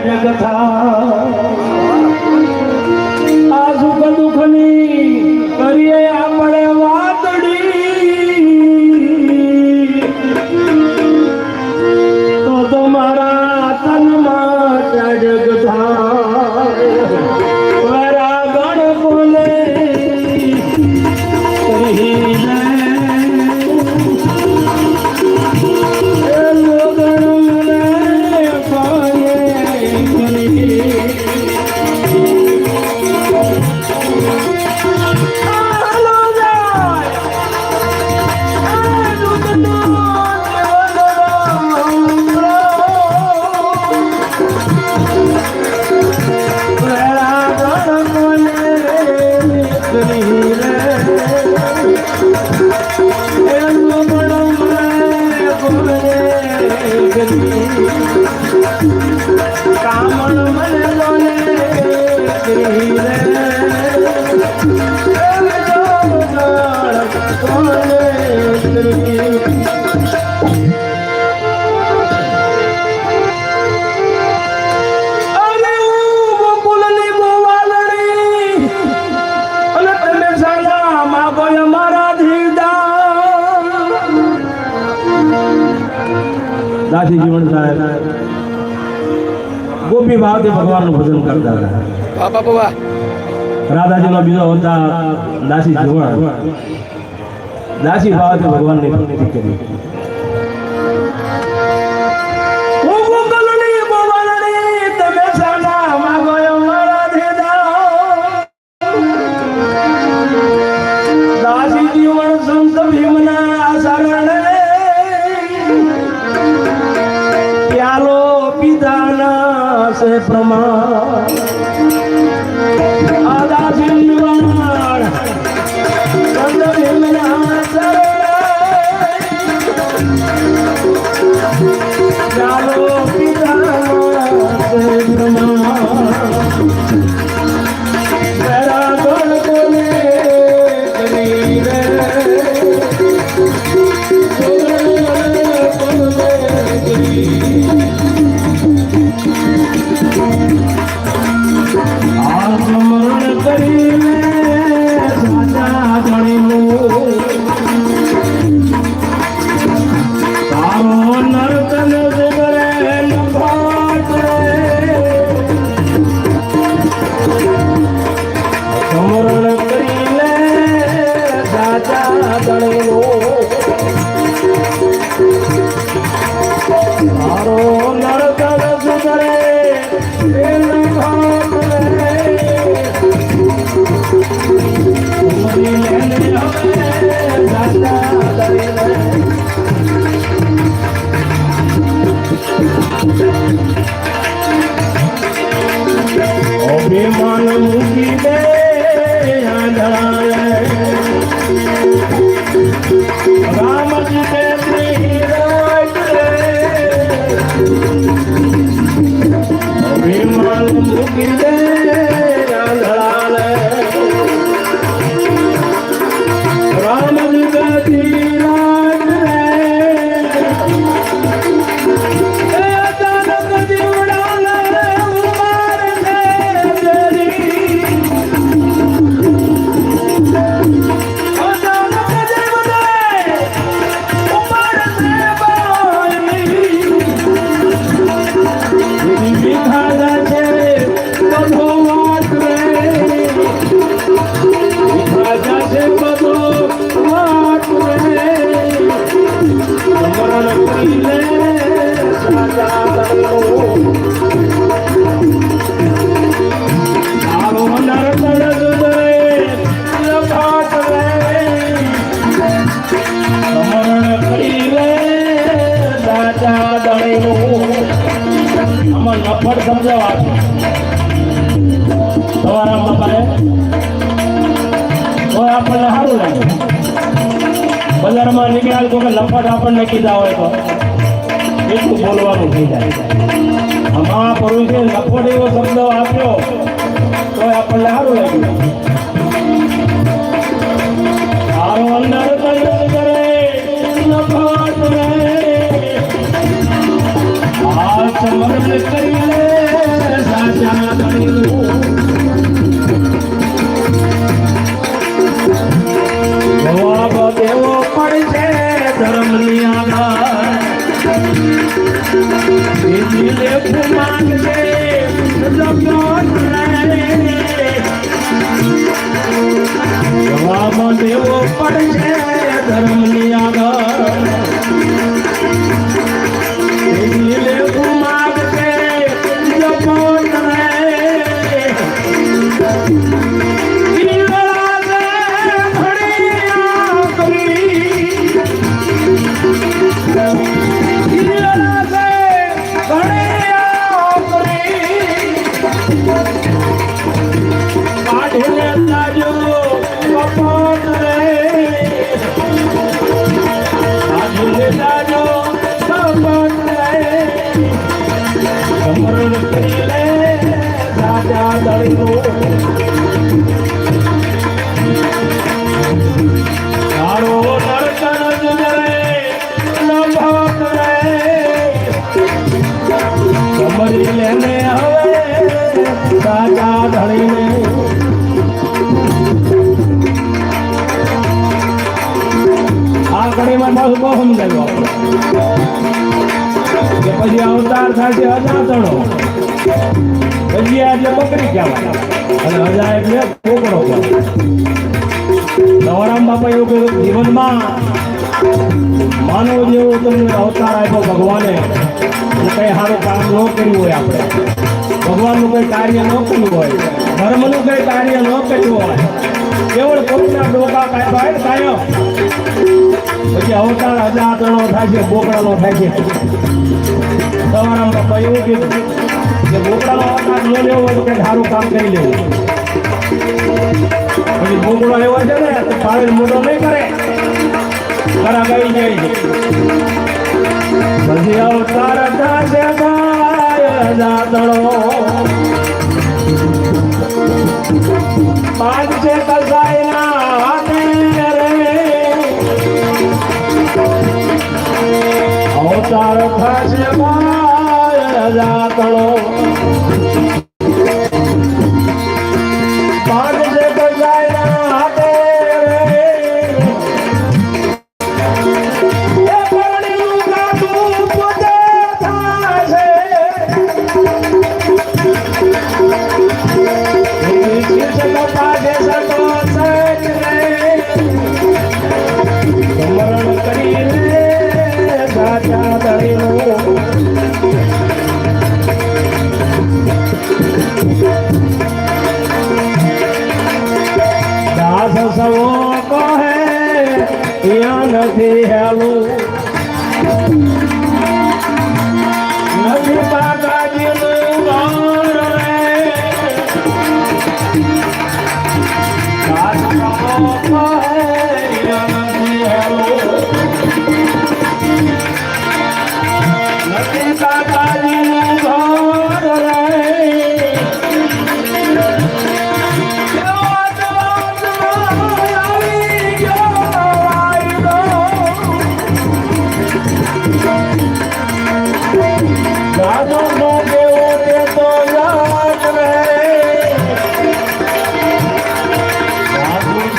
જ્ઞાન કથા દાદી જીવન સાહેબ ગોપી ભાવથી ભગવાનનું ભજન કરતા હતા. બાબા બાબા રાધાજીનો બીજો હતા દાસી જોવાણ. દાસી ભાવતે ભગવાનને ભક્તિ કરી. પ્રમાણ. অভিমান মুখিবে રમણ કરી લે દાદા દળેલું આમાં નફળ સમજાવા તમારા બાપાએ તો આપણને સારું લાગે બજારમાં નીકળ્યા તો કે લફટ આપણને કીધા હોય તો એટલું બોલવાનું થઈ જાય અમારા પુરુષે લફટ એવો શબ્દ આપ્યો તો આપણને સારું લાગ્યું જીવનમાં માનવ જેવો તમને અવતાર આપ્યો ભગવાને. કંઈ સારું કામ ન કર્યું હોય આપણે. ભગવાનનું કંઈ કાર્ય ન કર્યું હોય. ધર્મનું કંઈ કાર્ય ન કર્યું હોય. કેવળ કોઈના ડોકા કાપ્યા હોય કાયમ પછી અવતાર અજાતણો થાય છે, બોકડાનો થાય છે. તમારા બાપા એવું કીધું કે બોકડાનો અવતાર ન લેવો તો કંઈ સારું કામ કરી લેવું. બોકડો એવો છે ને, તો પાવેલ મોટો નહીં કરે. ખરા ગઈ જાય છે. પછી અવતાર ગાય જાતણો પાંચ છે કસાયના હાથે રે. અવતાર થશે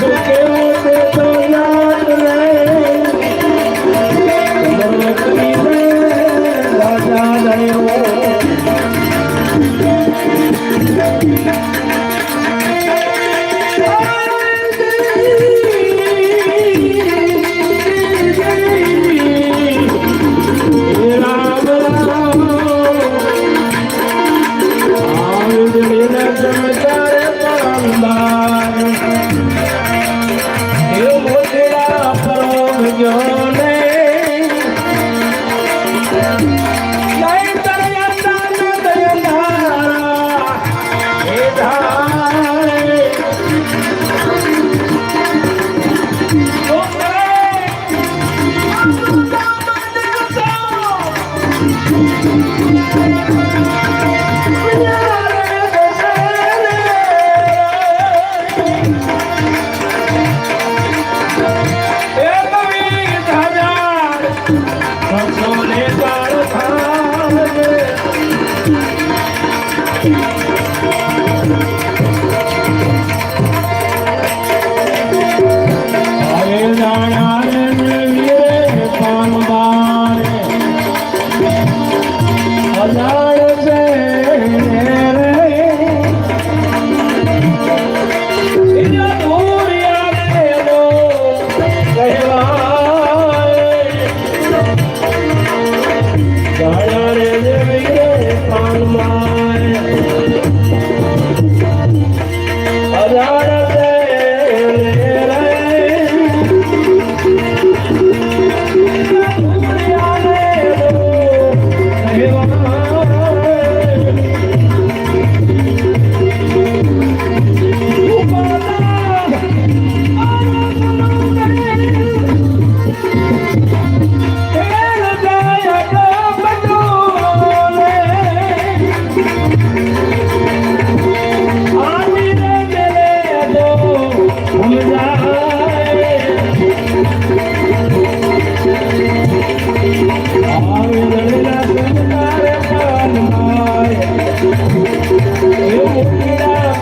Okay.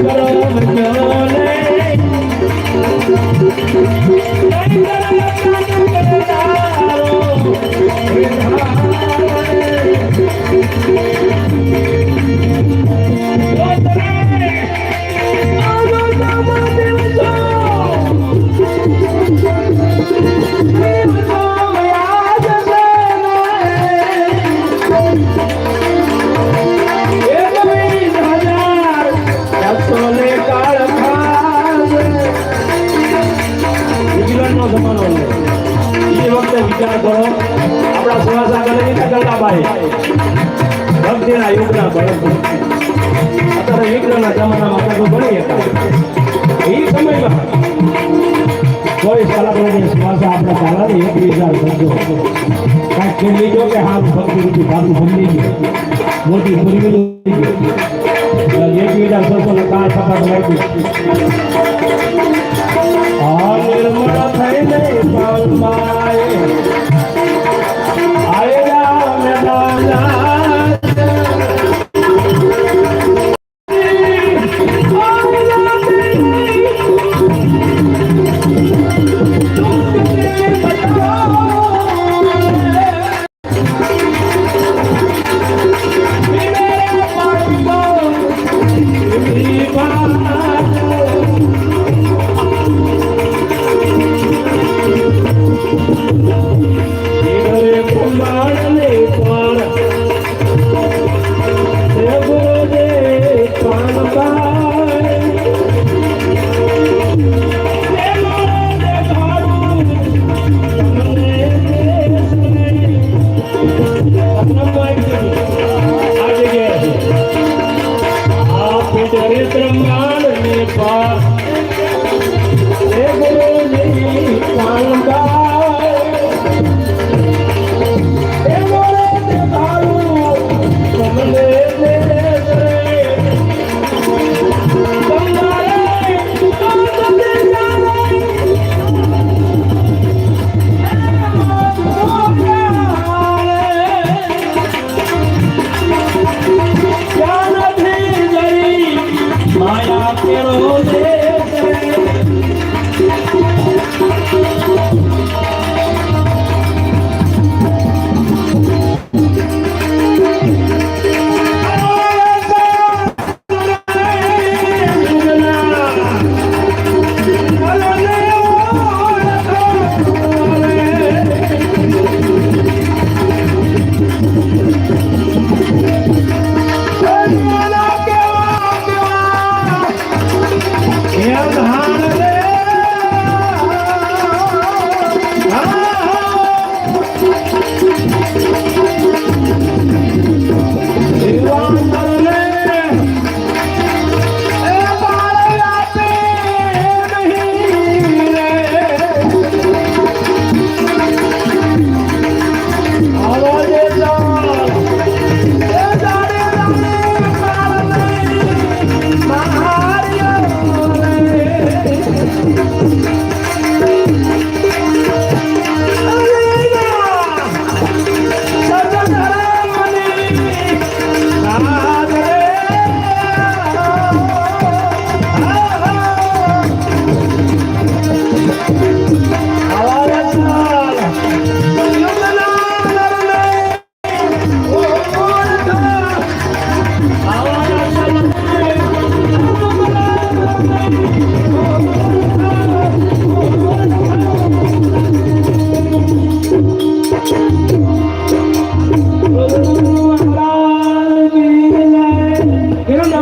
Oh my God. જે લઈ જાઓ કે હાથ ભક્તિ રૂપી ધાતુ સમજી ગયો મોટી પૂરી ગયો એક બીજા સૌ કાળ સપાટ લાગ્યું થઈ જાય